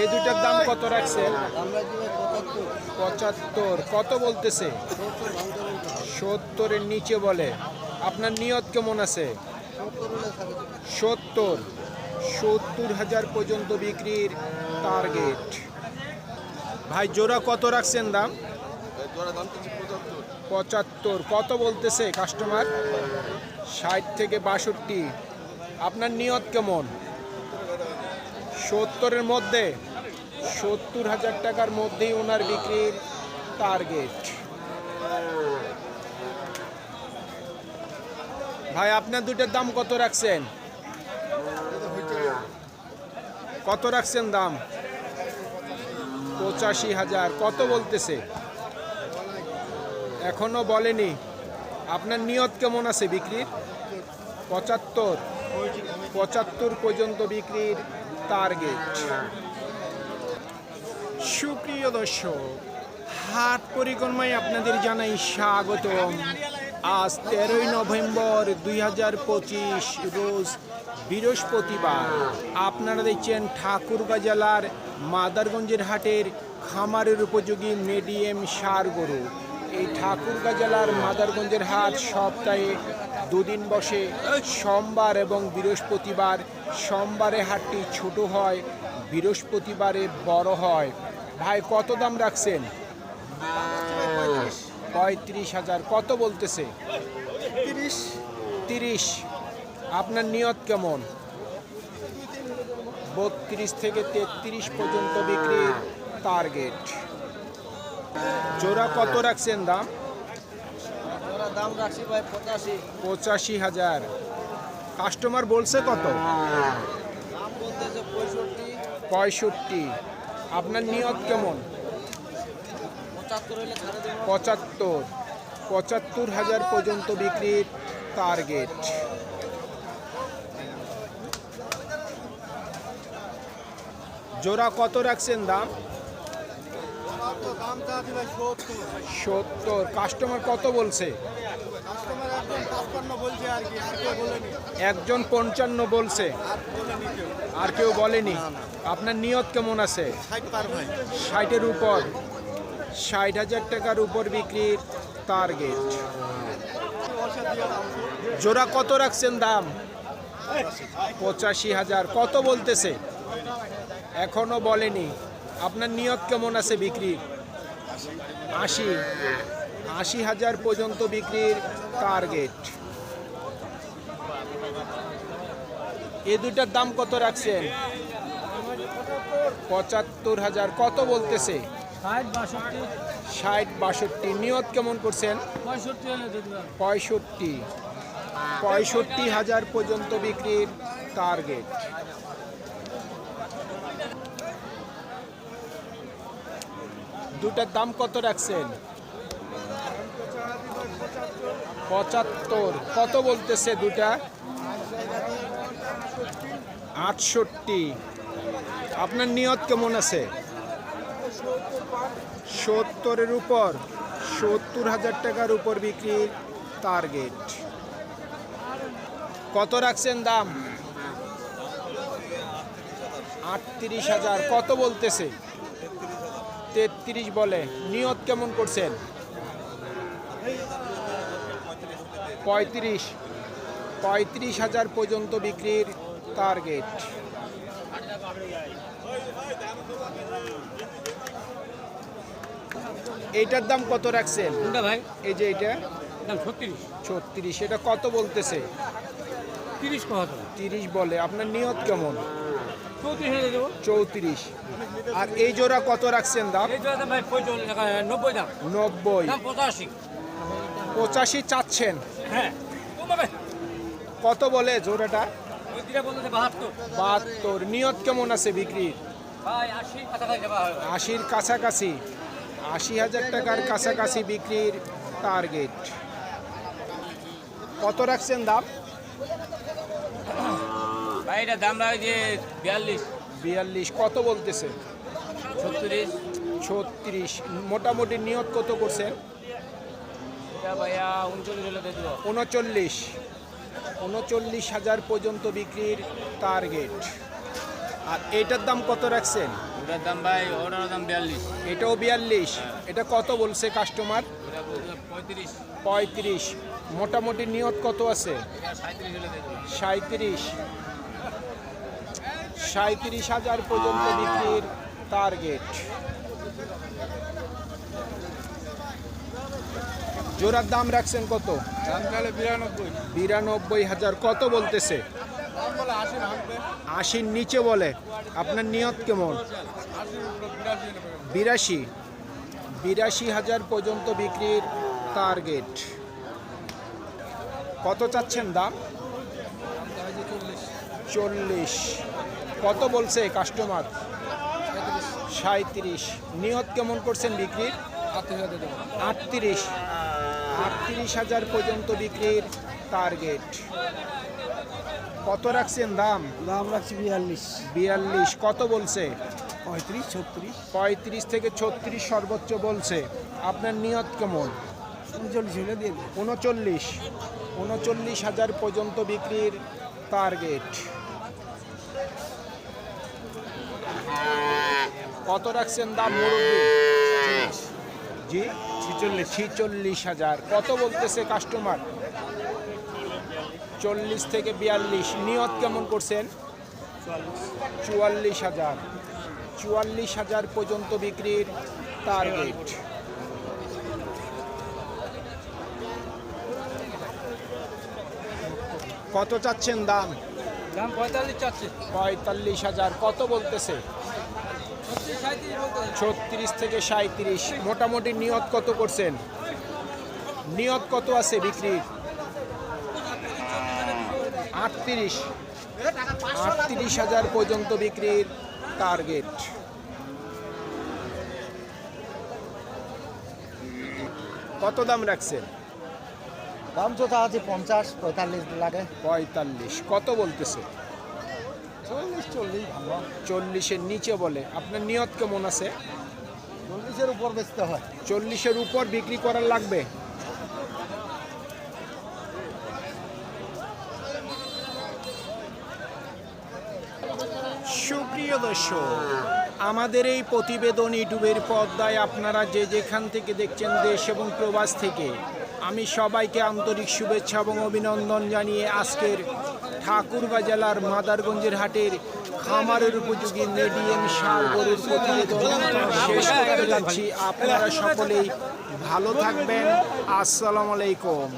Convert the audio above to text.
এই দুইটার দাম কত দিবে পঁচাত্তর। কত বলতেছে? সত্তরের নিচে বলে। আপনার নিয়ত কেমন আছে? সত্তর। সত্তর হাজার পর্যন্ত বিক্রির টার্গেট ভাই জোড়া কত রাখছেন দাম? পঁচাত্তর। কত বলতেছে কাস্টমার ষাট থেকে বাষট্টি। আপনার নিয়ত কেমন? সত্তরের মধ্যে? সত্তর হাজার টাকার মধ্যেই ওনার বিক্রির টার্গেট ভাই, আপনার দুইটার দাম কত রাখছেন? কত রাখছেন দাম? পঁচাশি হাজার। কত বলতেছে? এখনও বলেনি। আপনার নিয়ত কেমন আছে বিক্রির? পঁচাত্তর। পঁচাত্তর পর্যন্ত বিক্রির টার্গেট সুপ্রিয় দর্শক, হাট পরিক্রমায় আপনাদের জানাই স্বাগতম। আজ তেরোই নভেম্বর দুই হাজার পঁচিশ, রোজ বৃহস্পতিবার। আপনারা দেখছেন ঠাকুরগাঁ জেলার মাদারগঞ্জের হাটের খামারের উপযোগী মিডিয়াম সার গরু। এই ঠাকুরগাঁ জেলার মাদারগঞ্জের হাট সপ্তাহে দুদিন বসে। সোমবার এবং বৃহস্পতিবার, সোমবারে হাটটি ছোট হয়, বৃহস্পতিবারে বড় হয়। ভাই কত দাম রাখছেন? পঁয়ত্রিশ হাজার। কত বলতেছে? তিরিশ। তিরিশ। আপনার নিয়ত কেমন? বত্রিশ থেকে তেত্রিশ পর্যন্ত বিক্রির টার্গেট জোড়া কত রাখছেন দাম? দাম রাখছি ভাই পঁচাশি। পঁচাশি হাজার। কাস্টমার বলছে কত? পঁয়ষট্টি। পঁয়ষট্টি। আপনার নিয়ত কেমন? পঁচাত্তর। পঁচাত্তর হাজার পর্যন্ত বিক্রির টার্গেট জোড়া কত রাখছেন দাম? সত্তর। কাস্টমার কত বলছে? একজন পঞ্চান্ন বলছে। আর কেউ। বলেনি। আপনার নিয়ত কেমন আছে? ষাটের উপর। ষাট হাজার টাকার উপর বিক্রির টার্গেট জোড়া কত রাখছেন দাম? পঁচাশি হাজার। কত বলতেছে? এখনও বলেনি। আপনার নিয়ত কেমন আছে বিক্রির? আশি। আশি হাজার পর্যন্ত বিক্রির টার্গেট এ দুটার দাম কত রাখছেন? পঁচাত্তর হাজার। কত বলতেছে? ষাট বাষট্টি। নিয়ত কেমন করছেন? পঁয়ষট্টি পঁয়ষট্টি। হাজার পর্যন্ত বিক্রির টার্গেট দুটার দাম কত রাখছেন? পঁচাত্তর। কত বলতেছে দুটা? আটষট্টি। আপনার নিয়ত কেমন আছে? সত্তরের উপর, সত্তর হাজার টাকার উপর বিক্রির টার্গেট। কত রাখছেন দাম? আটত্রিশ হাজার। কত বলতেছে? তেত্রিশ বলে। নিয়ত কেমন করছেন? পঁয়ত্রিশ পঁয়ত্রিশ হাজার পর্যন্ত বিক্রির টার্গেট এইটার দাম কত রাখছেন? ভাই? এই যে এটা দাম ছত্রিশ। ছত্রিশ এটা কত বলতেছে? তিরিশ তিরিশ বলে আপনার নিয়ত কেমন? চৌত্রিশ আর এই জোড়া কত রাখছেন দাম? ভাই নব্বই পঁচাশি। পঁচাশি চাচ্ছেন। হ্যাঁ। কত বলে জোড়াটা বাহাত্তর। নিয়ত কেমন আছে বিক্রির আশির কাছাকাছি আশি হাজার টাকার কাছাকাছি বিক্রির টার্গেট কত রাখছেন দাম? দাম যে বিয়াল্লিশ। বিয়াল্লিশ। কত বলতেছে? ছত্রিশ। ছত্রিশ। মোটামুটি নিয়ত কত করছেন? উনচল্লিশ উনচল্লিশ। হাজার পর্যন্ত বিক্রির টার্গেট আর এটার দাম কত রাখছেন? ওটার দাম ভাই ওটার দাম বিয়াল্লিশ। এটাও বিয়াল্লিশ। এটা কত বলছে কাস্টমার পঁয়ত্রিশ। পঁয়ত্রিশ। মোটামুটি নিয়ত কত আছে? সাঁত্রিশ সাঁত্রিশ হাজার পর্যন্ত বিক্রির টার্গেট জোড়ার দাম রাখছেন কত? বিরানব্বই। হাজার। কত বলতেছে? আশির নিচে বলে। আপনার নিয়ত কেমন? বিরাশি বিরাশি? হাজার পর্যন্ত বিক্রির টার্গেট কত চাচ্ছেন দাম? চল্লিশ। কত বলছে কাস্টমার সাঁত্রিশ। নিয়ত কেমন করছেন বিক্রির? আটত্রিশ। আটত্রিশ হাজার পর্যন্ত বিক্রির টার্গেট কত রাখছেন দাম? দাম রাখছি বিয়াল্লিশ। বিয়াল্লিশ কত বলছে? পঁয়ত্রিশ ছত্রিশ। পঁয়ত্রিশ থেকে ছত্রিশ সর্বোচ্চ বলছে। আপনার নিয়ত কেমন? উনচল্লিশ হলে দিয়ে দেবো। উনচল্লিশ। উনচল্লিশ হাজার পর্যন্ত বিক্রির টার্গেট কত রাখছেন দাম মুরব্বী? জি। ছিচল্লিশ হাজার। কত বলতেছে কাস্টমার চল্লিশ থেকে বিয়াল্লিশ। নিয়ত কেমন করছেন? চুয়াল্লিশ হাজার। চুয়াল্লিশ হাজার পর্যন্ত বিক্রির টার্গেট কত চাচ্ছেন দাম? দাম পঁয়তাল্লিশ চাচ্ছে। পঁয়তাল্লিশ হাজার। কত বলতেছে? ছত্রিশ থেকে সাঁত্রিশ মোটামুটি নিয়ত কত করছেন? নিয়ত কত আছে বিক্রির? আটত্রিশ। আটত্রিশ হাজার পর্যন্ত বিক্রির টার্গেট কত দাম রাখছেন? দাম তো তা আছে পঞ্চাশ পঁয়তাল্লিশ লাগে। পঁয়তাল্লিশ। কত বলতেছে? চল্লিশ চল্লিশ। ভালো চল্লিশের নিচে বলে। আপনার নিয়ত কেমন আছে? চল্লিশের উপর বেচতে হয়। চল্লিশের উপর বিক্রি করার লাগবে? সুপ্রিয় দর্শক আমাদের এই প্রতিবেদন ইউটিউবের পর্দায় আপনারা যে যেখান থেকে দেখছেন দেশ এবং প্রবাস থেকে আমি সবাইকে আন্তরিক শুভেচ্ছা এবং অভিনন্দন জানিয়ে আজকের ঠাকুরগাঁ জেলার মাদারগঞ্জের হাটের খামারের উপযোগী মিডিয়াম সার গরুর শেষ করতে যাচ্ছি। আপনারা সকলেই ভালো থাকবেন। আসসালামু আলাইকুম।